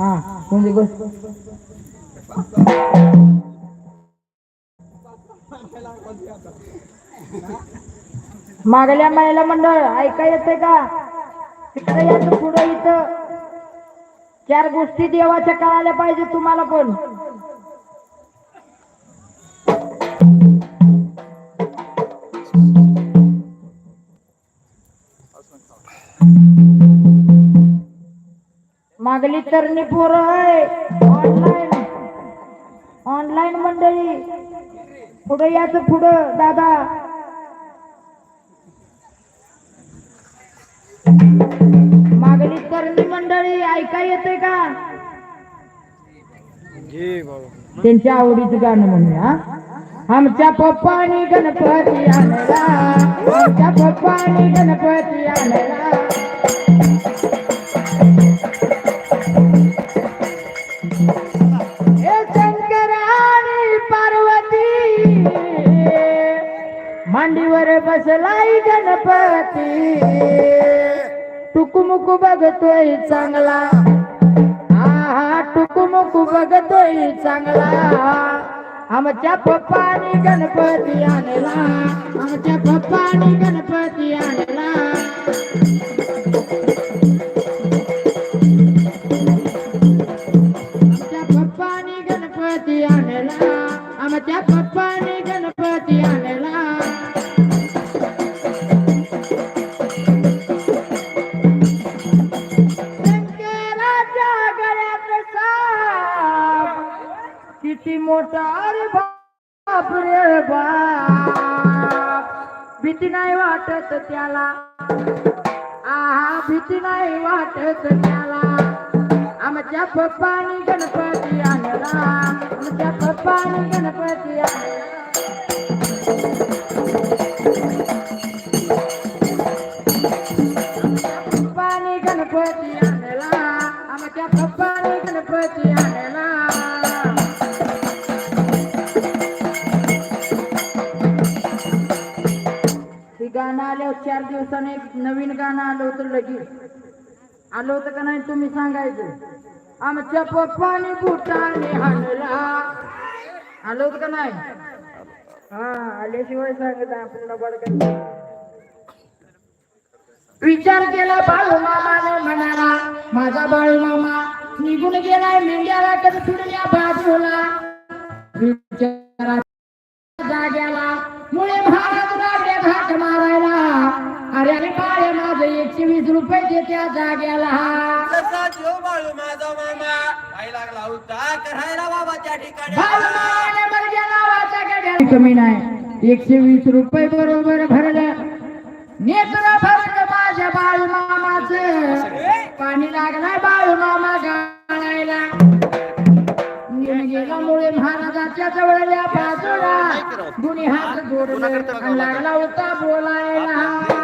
हा म्हणजे बस मागल्या महिला मंडळ ऐका येते का? तिकडे याच पुढे इथं. चार गोष्टी देवाच्या कळाल्या पाहिजे तुम्हाला पण. मागली तरणी पोरं आहे. ऑनलाईन ऑनलाईन मंडळी. पुढे याचं पुढं दादा. मागली तरणी मंडळी ऐका येते का? त्यांच्या आवडीचं गाणं म्हणूया आमच्या पप्पानी गणपती आणला. आमच्या पप्पानी गणपती आणला. मांडीवर बसलाय गणपती. टुकुमुकू बघतोय चांगला. हा टुकुमुकू बघतोय चांगला. आमच्या पप्पानी गणपती आणला. आमच्या पप्पानी गणपती आणला. आमच्या गणपती आणला. शंकराच्या गळ्यात साप. किती मोठा अरे बाप रे बाप. भीती नाही वाटत त्याला. आहा भीती नाही वाटत त्याला. आमच्या पप्पानी गणपती आमच्या पप्पानी गणपती आणला पप्पानी गणपती आणला आमच्या पप्पानी गणपती आणला हे गाणं आल्यावर चार दिवसाने एक नवीन गाणं आलं होतं लगेच. आलं होतं का नाही तुम्ही सांगायचं? आमच्या पप्पानी बुटाने हाणला. आलो का नाही? हा आल्याशिवाय सांगत आपण बडकन विचार केला बाळू मामाने म्हणाला माझा बाळू मामा निघून गेलाय मेंढ्याला तर फिरल्या बाजूला. विचारा जाग्याला मुळे भारत राजे घाट मारायला. अरे अरे एकशे वीस रुपये दे त्या जाग्याला. तसा जो बाळू माझा मामा लागला होता करायला ठिकाणी. कमी नाही. एकशे वीस रुपये बरोबर भरलं. नेत्र भरलं माझ्या बाळू मामाच. पाणी लागलाय बाळू मामा गाळायला गेल्यामुळे महाराजाच्या जवळल्या बाजूला. दोन्ही हात जोडले. लागला होता बोलायला.